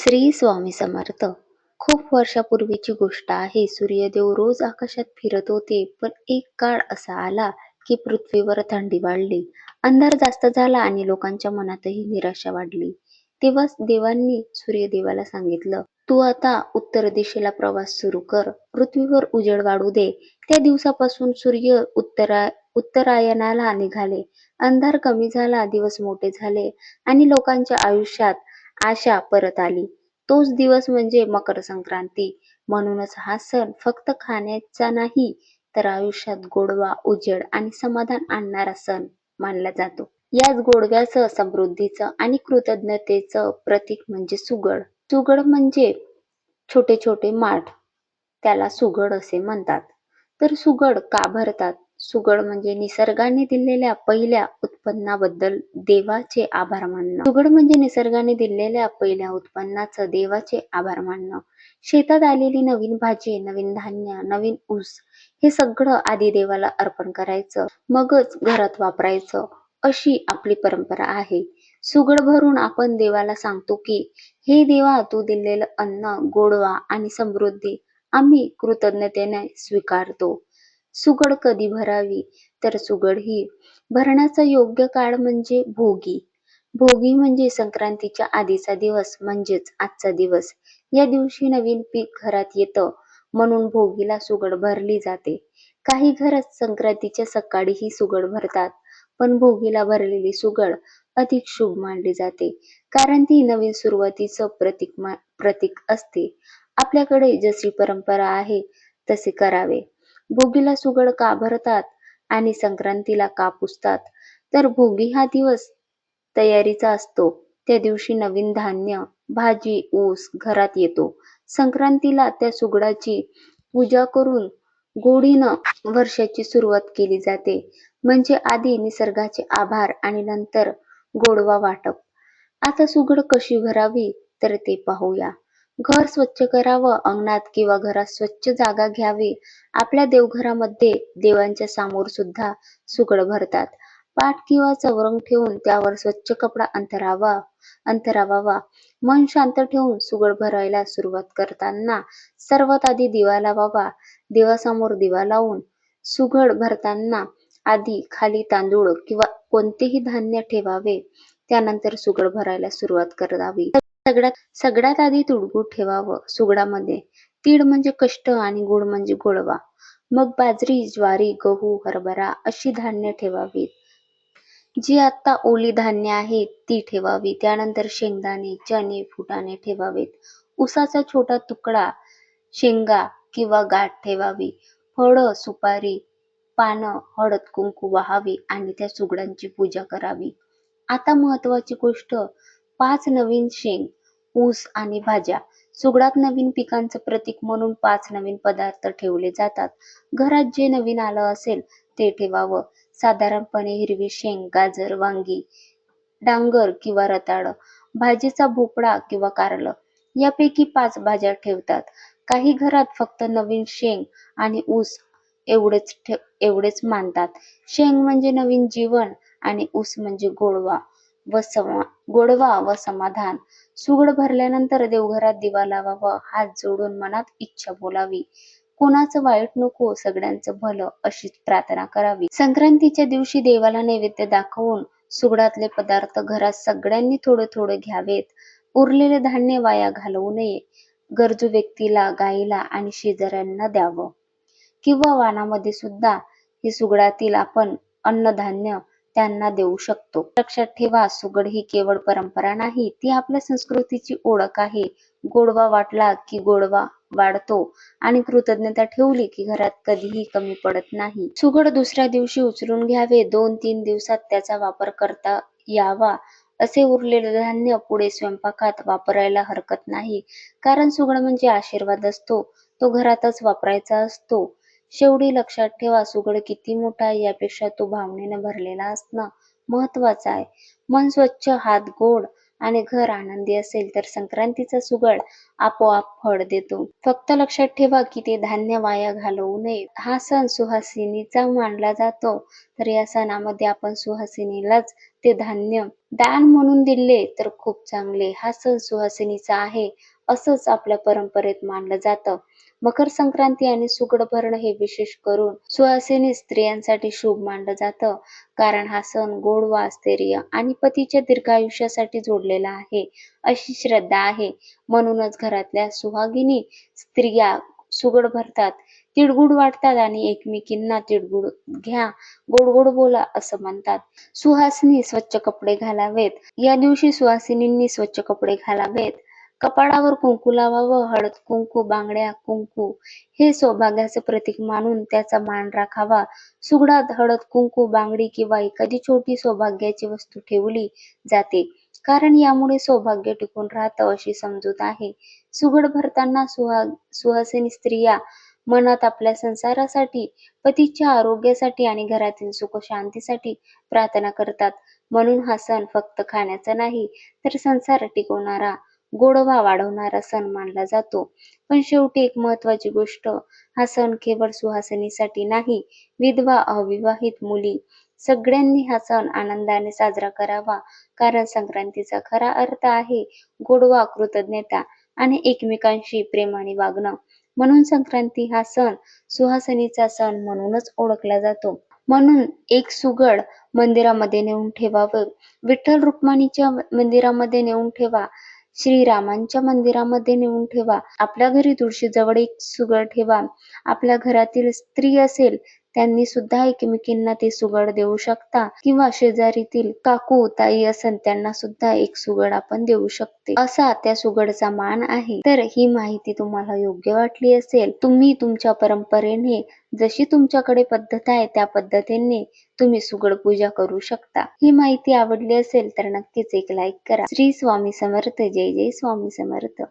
श्री स्वामी समर्थ. खूप वर्षापूर्वीची गोष्ट आहे. सूर्यदेव रोज आकाशात फिरत होते पण एक काळ असा आला की पृथ्वीवर थंडी वाढली. अंधार जास्त झाला आणि लोकांच्या मनातही निराशा वाढली. तेव्हाच देवांनी सूर्यदेवाला सांगितलं तू आता उत्तर दिशेला प्रवास सुरू कर. पृथ्वीवर उजेड वाढू दे. त्या दिवसापासून सूर्य उत्तरा उत्तरायणाला निघाले. अंधार कमी झाला दिवस मोठे झाले आणि लोकांच्या आयुष्यात आशा परत आली. तोच दिवस म्हणजे मकर संक्रांती म्हणूनच हा सण फक्त खाण्याचा नाही तर आयुष्यात गोडवा उजेड आणि समाधान आणणारा सण मानला जातो. याच गोडव्याचं समृद्धीचं आणि कृतज्ञतेचं प्रतीक म्हणजे सुगड. सुगड म्हणजे छोटे छोटे माठ. त्याला सुगड असे म्हणतात. तर सुगड का भरतात? सुगड म्हणजे निसर्गाने दिलेल्या पहिल्या उत्पन्नाबद्दल देवाचे आभार मानणं. सुगड म्हणजे निसर्गाने दिलेल्या पहिल्या उत्पन्नाचं देवाचे आभार मानणं. शेतात आलेली नवीन भाजी नवीन धान्य नवीन ऊस हे सगळं आधी देवाला अर्पण करायचं मगच घरात वापरायचं अशी आपली परंपरा आहे. सुगड भरून आपण देवाला सांगतो की हे देवा तू दिलेलं अन्न गोडवा आणि समृद्धी आम्ही कृतज्ञतेने स्वीकारतो. सुगड कधी भरावी? तर सुगड ही. भरण्याचा योग्य काळ म्हणजे भोगी. भोगी म्हणजे संक्रांतीच्या आधीचा दिवस म्हणजेच आजचा दिवस. या दिवशी नवीन पीक घरात येतं म्हणून भोगीला सुगड भरली जाते. काही घरात संक्रांतीच्या सकाळी ही सुगड भरतात पण भोगीला भरलेली सुगड अधिक शुभ मानली जाते. कारण ती नवीन सुरुवातीचं प्रतीक प्रतीक असते. आपल्याकडे जशी परंपरा आहे तसे करावे. भोगीला सुगड का भरतात आणि संक्रांतीला का पुसतात तर भोगी हा दिवस तयारीचा असतो. त्या दिवशी नवीन धान्य भाजी ऊस घरात येतो. संक्रांतीला त्या सुगडाची पूजा करून गोडीनं वर्षाची सुरुवात केली जाते. म्हणजे आधी निसर्गाचे आभार आणि नंतर गोडवा वाटप. आता सुगड कशी भरावी तर ते पाहूया. घर स्वच्छ करावं अंगणात किंवा घरात स्वच्छ जागा घ्यावी. आपल्या देवघरामध्ये देवांच्या समोर सुद्धा सुगड भरतात. पाठ किंवा चवरंग ठेवून त्यावर स्वच्छ कपडा अंतरावा अंतरावावा. मन शांत ठेवून सुगड भरायला सुरुवात करताना सर्वात आधी दिवा लावावा. देवासमोर दिवा लावून सुगड भरताना आधी खाली तांदूळ किंवा कोणतेही धान्य ठेवावे. त्यानंतर सुगड भरायला सुरुवात करावी. सगळ्यात सगळ्यात आधी तुडगुड ठेवावं सुगडामध्ये. तीळ म्हणजे कष्ट आणि गुड म्हणजे गोडवा. मग बाजरी ज्वारी गहू हरभरा अशी धान्य ठेवावीत. जी आता ओली धान्य आहेत ती ठेवावी त्यानंतर शेंगदाणे चणे फुटाणे ठेवावेत. उसाचा छोटा तुकडा शेंगा किंवा गाठ ठेवावी. फळं सुपारी पानं हळद कुंकू वाहावी आणि त्या सुगडांची पूजा करावी. आता महत्वाची गोष्ट पाच नवीन शेंग ऊस आणि भाज्या. सुगडात नवीन पिकांचं प्रतीक म्हणून पाच नवीन पदार्थ ठेवले जातात. घरात जे नवीन आलं असेल ते ठेवावं. साधारणपणे हिरवी शेंग गाजर वांगी डांगर किंवा रताळ भाजीचा भोपळा किंवा कारलं यापैकी पाच भाज्या ठेवतात. काही घरात फक्त नवीन शेंग आणि ऊस एवढेच एवढेच मानतात. शेंग म्हणजे नवीन जीवन आणि ऊस म्हणजे गोडवा. व समा गोडवा व समाधान. सुगड भरल्यानंतर देवघरात दिवा लावावा हात जोडून मनात इच्छा बोलावी. कोणाचं वाईट नको सगळ्यांचं भलं अशीच प्रार्थना करावी. संक्रांतीच्या दिवशी देवाला नैवेद्य दाखवून सुगडातले पदार्थ घरात सगळ्यांनी थोडे थोडे घ्यावेत. उरलेले धान्य वाया घालवू नये. गरजू व्यक्तीला गाईला आणि शेजाऱ्यांना द्यावं. किंवा वानामध्ये सुद्धा हे सुगडातील आपण अन्नधान्य त्यांना देऊ शकतो. लक्षात ठेवा सुगड ही केवळ परंपरा नाही ती आपल्या संस्कृतीची ओळख आहे. गोडवा वाटला की गोडवा वाढतो आणि कृतज्ञता ठेवली की घरात कधीही कमी पडत नाही. सुगड दुसऱ्या दिवशी उचलून घ्यावे दोन तीन दिवसात त्याचा वापर करता यावा असे उरलेले धान्य पुढे स्वयंपाकात वापरायला हरकत नाही. कारण सुगड म्हणजे आशीर्वाद असतो तो घरातच वापरायचा असतो. शेवटी लक्षात ठेवा सुगड किती मोठा आहे यापेक्षा तो भावनेने भरलेला असणं महत्वाचं आहे. मन स्वच्छ हात गोड आणि घर आनंदी असेल तर संक्रांतीचा सुगड आपोआप फळ देतो. फक्त लक्षात ठेवा की ते धान्य वाया घालवू नये. हा सण सुहासिनीचा मानला जातो. तर या सणामध्ये आपण सुहासिनीलाच ते धान्य दान म्हणून दिले तर खूप चांगले. हा सण सुहासिनीचा आहे. असंच आपल्या परंपरेत मानलं जातं. मकर संक्रांती आणि सुगड भरणं हे विशेष करून सुहासिनी स्त्रियांसाठी शुभ मानलं जातं. कारण हा सण गोडवा स्थैर्य आणि पतीच्या दीर्घायुष्यासाठी जोडलेला आहे अशी श्रद्धा आहे. म्हणूनच घरातल्या सुहागिनी स्त्रिया सुगड भरतात. तिळगुळ वाटतात आणि एकमेकींना तिळगुळ घ्या गोड गोड बोला असं म्हणतात. सुहासिनी स्वच्छ कपडे घालावेत. या दिवशी सुहासिनींनी स्वच्छ कपडे घालावेत. कपाळावर कुंकू लावावं हळद कुंकू बांगड्या कुंकू हे सौभाग्याचे प्रतीक मानून त्याचा मान राखावा. सुगडात हळद कुंकू बांगडी किंवा एखादी छोटी सौभाग्याची वस्तू ठेवली जाते. कारण यामुळे सौभाग्य टिकून राहतं अशी समजूत आहे. सुगड भरताना सुहा सुहासिनी स्त्रिया मनात आपल्या संसारासाठी पतीच्या आरोग्यासाठी आणि घरातील सुख शांतीसाठी प्रार्थना करतात. म्हणून हा सण फक्त खाण्याचा नाही तर संसार टिकवणारा गोडवा वाढवणारा सण मानला जातो. पण शेवटी एक महत्वाची गोष्ट हा सण केवळ सुहासिनीसाठी नाही विधवा अविवाहित मुली सगळ्यांनी हा सण आनंदाने साजरा करावा. कारण संक्रांतीचा खरा अर्थ आहे गोडवा कृतज्ञता आणि एकमेकांशी प्रेमाने वागणं. म्हणून संक्रांती हा सण सुहासिनीचा सण म्हणूनच ओळखला जातो. म्हणून एक सुगड मंदिरामध्ये नेऊन ठेवावं विठ्ठल रुक्माणीच्या मंदिरामध्ये नेऊन ठेवा श्रीरामांच्या मंदिरामध्ये नेऊन ठेवा. आपल्या घरी तुळशीजवळ एक सुगड ठेवा. आपल्या घरातील स्त्री असेल त्यांनी सुद्धा एकमेकींना ते सुगड देऊ शकता. किंवा शेजारीतील काकू ताई असेल त्यांना सुद्धा एक सुगड आपण देऊ शकते. असा त्या सुगडचा मान आहे. तर ही माहिती तुम्हाला योग्य वाटली असेल तुम्ही तुमच्या परंपरेने जशी तुमच्याकडे पद्धत आहे त्या पद्धतीने तुम्ही सुगड पूजा करू शकता. ही माहिती आवडली असेल तर नक्कीच एक लाईक करा. श्री स्वामी समर्थ. जय जय स्वामी समर्थ.